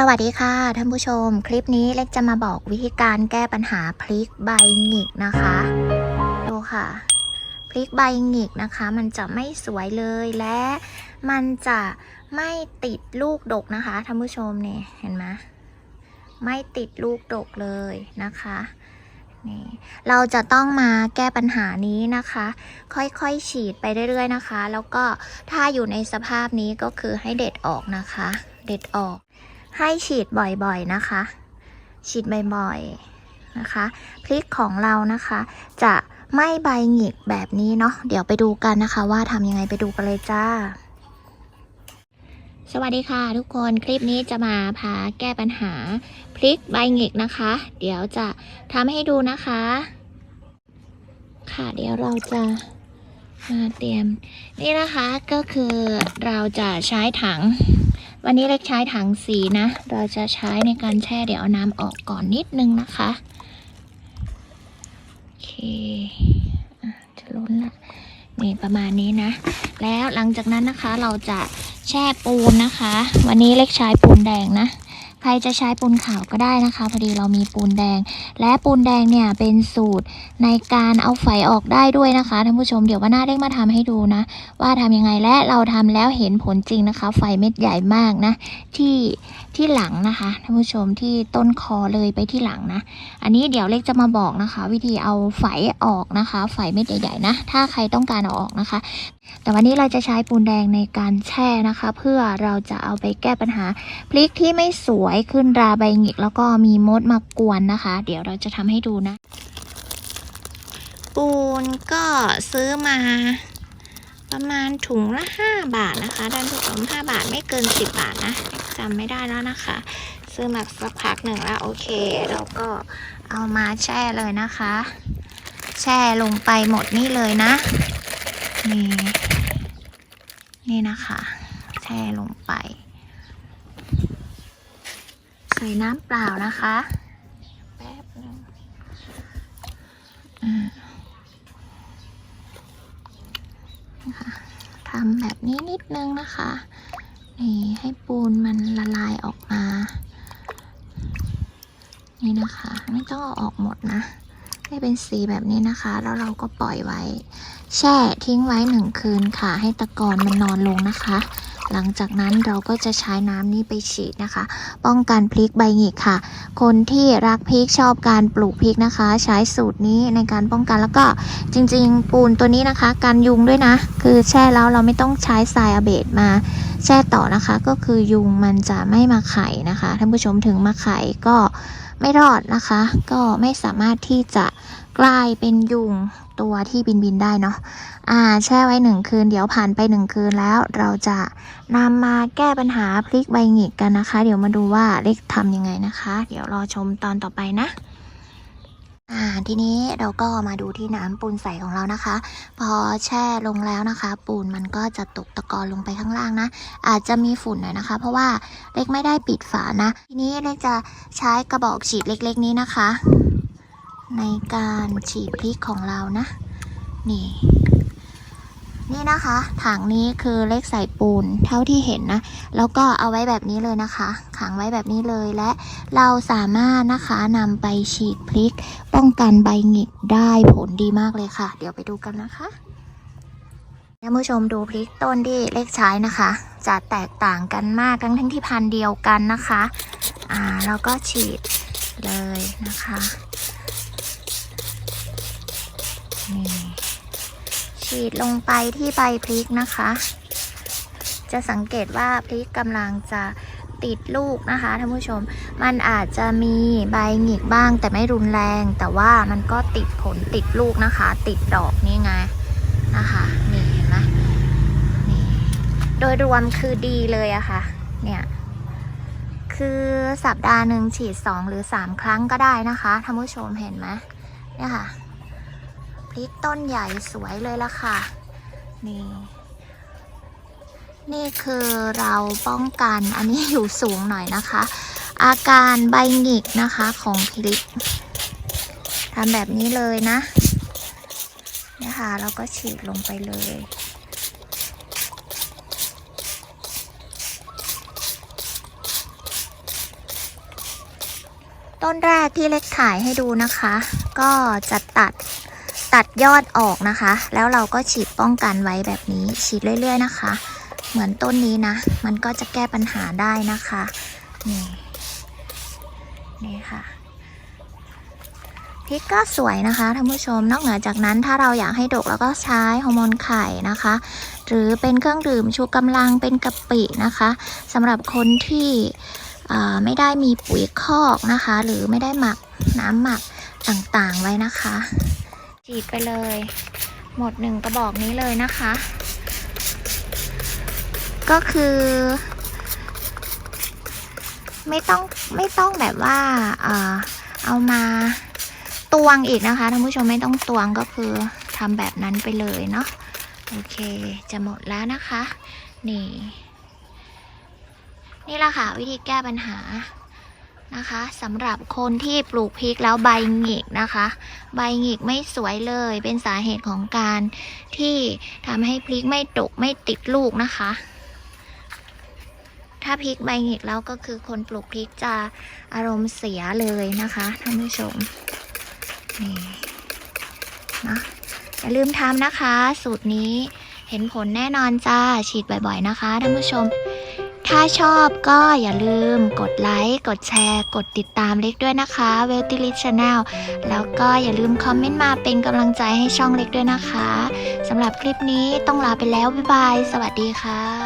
สวัสดีค่ะท่านผู้ชม คลิปนี้เล็กจะมาบอกวิธีการแก้ปัญหาพลิกใบหงิกนะคะดูค่ะพลิกใบหงิกนะคะ มันจะไม่สวยเลยและมันจะไม่ติดลูกดกนะคะท่านผู้ชมเนี่ยเห็นไหมไม่ติดลูกดกเลยนะคะนี่เราจะต้องมาแก้ปัญหานี้นะคะ ค่อยๆฉีดไปเรื่อยๆนะคะ แล้วก็ถ้าอยู่ในสภาพนี้ก็คือให้เด็ดออกนะคะ เด็ดออก ให้ฉีดบ่อยๆนะคะ ฉีดบ่อยๆนะคะ พริกของเรานะคะ จะไม่ใบหงิกแบบนี้เนาะเดี๋ยวไปดูกันนะคะ ว่าทำยังไงไปดูกันเลยจ้า สวัสดีค่ะ ทุกคนคลิปนี้จะมาพาแก้ปัญหาพริกใบหงิกนะคะ เดี๋ยวจะทำให้ดูนะคะ ค่ะเดี๋ยวเราจะมาเตรียมนี่นะคะก็คือเราจะใช้ถัง วันนี้เล็กใช้ถังสีนะ เราจะใช้ในการแช่เดี๋ยวเอาน้ำออกก่อนนิดนึงนะคะ โอเคจะล้นละนี่ประมาณนี้นะ แล้วหลังจากนั้นนะคะเราจะแช่ปูนนะคะ วันนี้เล็กใช้ปูนแดงนะ รจะใช้ปูนขาวก็ได้นะคะ พอดีเรามีปูนแดง และปูนแดงเนี่ยเป็นสูตรในการเอาไฟออกได้ด้วยนะคะท่านผู้ชมเดี๋ยวว่าหน้าเด้งมาทำให้ดูนะ ว่าทำยังไงและเราทำแล้วเห็นผลจริงนะคะ ไฟเม็ดใหญ่มากนะ ที่ ที่หลังนะคะท่านผู้ชมที่ต้นคอเลยไปที่หลังนะ อันนี้เดี๋ยวเล็กจะมาบอกนะคะ วิธีเอาไฟออกนะคะไฟเม็ดใหญ่ๆนะ ถ้าใครต้องการเอาออกนะคะ แต่วันนี้เราจะใช้ปูนแดงในการแช่นะคะ เพื่อเราจะเอาไปแก้ปัญหาพริกที่ไม่สวยขึ้นราใบหงิกแล้วก็มีมดมากวนนะคะ เดี๋ยวเราจะทำให้ดูนะ ปูนก็ซื้อมา ประมาณถุงละ 5 บาทนะคะท่านผู้ชม5บาทไม่เกิน 10 บาทนะจำไม่ได้แล้วนะคะ ซื้อมาสักพักหนึ่งแล้วโอเค เราก็เอามาแช่เลยนะคะ แช่ลงไปหมดนี่เลยนะ นี่นี่นะคะ แช่ลงไป ใส่น้ำเปล่านะคะ แป๊บนึงอ่านะคะ ทำแบบนี้นิดนึงนะคะนี่ให้ปูนมันละลายออกมา นี่นะคะ ไม่ต้องเอาออกหมดนะ ให้เป็นสีแบบนี้นะคะ แล้วเราก็ปล่อยไว้ แช่ทิ้งไว้หนึ่งคืนค่ะ ให้ตะกอนมันนอนลงนะคะ หลังจากนั้นเราก็จะใช้น้ำนี้ไปฉีดนะคะ ป้องกันพริกใบหงิกค่ะ คนที่รักพริกชอบการปลูกพริกนะคะ ใช้สูตรนี้ในการป้องกันแล้วก็จริงๆ ปูนตัวนี้นะคะกันยุงด้วยนะ คือแช่แล้วเราไม่ต้องใช้ทรายอเบดมาแช่ต่อนะคะ ก็คือยุงมันจะไม่มาไข่นะคะท่านผู้ชมถึงมาไข่ก็ ไม่รอดนะคะ ก็ไม่สามารถที่จะกลายเป็นยุงตัวที่บินบินได้เนาะอ่า แช่ไว้หนึ่งคืน เดี๋ยวผ่านไปหนึ่งคืนแล้ว เราจะนำมาแก้ปัญหาพลิกใบหงิกกันนะคะ เดี๋ยวมาดูว่าเล็กทำยังไงนะคะ เดี๋ยวรอชมตอนต่อไปนะ อ่าทีนี้เราก็มาดูที่น้ำปูนใสของเรานะคะ พอแช่ลงแล้วนะคะ ปูนมันก็จะตกตะกอนลงไปข้างล่างนะ อาจจะมีฝุ่นหน่อยนะคะ เพราะว่าเล็กไม่ได้ปิดฝานะ ทีนี้เล็กจะใช้กระบอกฉีดเล็กๆนี้นะคะ ในการฉีดพริกของเรานะ นี่ นี่นะคะถังนี้คือเล็กใส่ปูนเท่าที่เห็นนะ แล้วก็เอาไว้แบบนี้เลยนะคะ ขังไว้แบบนี้เลยและเราสามารถนะคะนำไปฉีดพริก ป้องกันใบหงิกได้ผลดีมากเลยค่ะ เดี๋ยวไปดูกันนะคะท่านผู้ชมดูพริกต้นที่เล็กใช้นะคะ จะแตกต่างกันมากทั้งทั้งที่พันเดียวกันนะคะอ่าแล้วก็ฉีดเลยนะคะนี่ ฉีดลงไปที่ใบพริกนะคะ จะสังเกตว่าพริกกำลังจะติดลูกนะคะท่านผู้ชม มันอาจจะมีใบหงิกบ้างแต่ไม่รุนแรง แต่ว่ามันก็ติดผลติดลูกนะคะ ติดดอกนี่ไงนะคะนี่เห็นไหมนี่โดยรวมคือดีเลยอะค่ะเนี่ยคือสัปดาห์หนึ่งฉีดสองหรือสามครั้งก็ได้นะคะท่านผู้ชมเห็นไหมเนี่ยค่ะ ริกต้นใหญ่สวยเลยละค่ะ นี่ นี่คือเราป้องกันอันนี้อยู่สูงหน่อยนะคะ อาการใบหงิกนะคะของพริกทำแบบนี้เลยนะนี่ยค่ะเราก็ฉีดลงไปเลย ต้นแรกที่เล็กถ่ายให้ดูนะคะ ก็จะตัด ตัดยอดออกนะคะ แล้วเราก็ฉีดป้องกันไว้แบบนี้ฉีดเรื่อยๆนะคะ เหมือนต้นนี้นะ มันก็จะแก้ปัญหาได้นะคะนี่นี่ค่ะพริกก็สวยนะคะท่านผู้ชม นอกเหนือจากนั้นถ้าเราอยากให้ดกแล้วก็ใช้ฮอร์โมนไข่นะคะ หรือเป็นเครื่องดื่มชูกำลังเป็นกะปินะคะสำหรับคนที่ไม่ได้มีปุ๋ยคอกนะคะ หรือไม่ได้หมักน้ำหมักต่างๆไว้นะคะ ฉีดไปเลย หมดหนึ่งกระบอกนี้เลยนะคะ ก็คือ ไม่ต้องไม่ต้องแบบว่าเอ่อเอามาตวงอีกนะคะท่านผู้ชมไม่ต้องตวงก็คือทำแบบนั้นไปเลยเนาะโอเค จะหมดแล้วนะคะ นี่ นี่แหละค่ะ วิธีแก้ปัญหา นะคะสำหรับคนที่ปลูกพริกแล้วใบหงิกนะคะ ใบหงิกไม่สวยเลยเป็นสาเหตุของการที่ทำให้พริกไม่ดกไม่ติดลูกนะคะ ถ้าพริกใบหงิกแล้วก็คือคนปลูกพริกจะอารมณ์เสียเลยนะคะท่านผู้ชมนี่นะอย่าลืมทำนะคะ สูตรนี้เห็นผลแน่นอนจ้าฉีดบ่อยๆนะคะท่านผู้ชม ถ้าชอบก็อย่าลืมกดไลค์ กดแชร์ กดติดตามเล็กด้วยนะคะ w e l t i l i Channel แล้วก็อย่าลืมคอมเมนต์มาเป็นกำลังใจให้ช่องเล็กด้วยนะคะสำหรับคลิปนี้ต้องลาไปแล้ว บ๊ายบาย สวัสดีค่ะ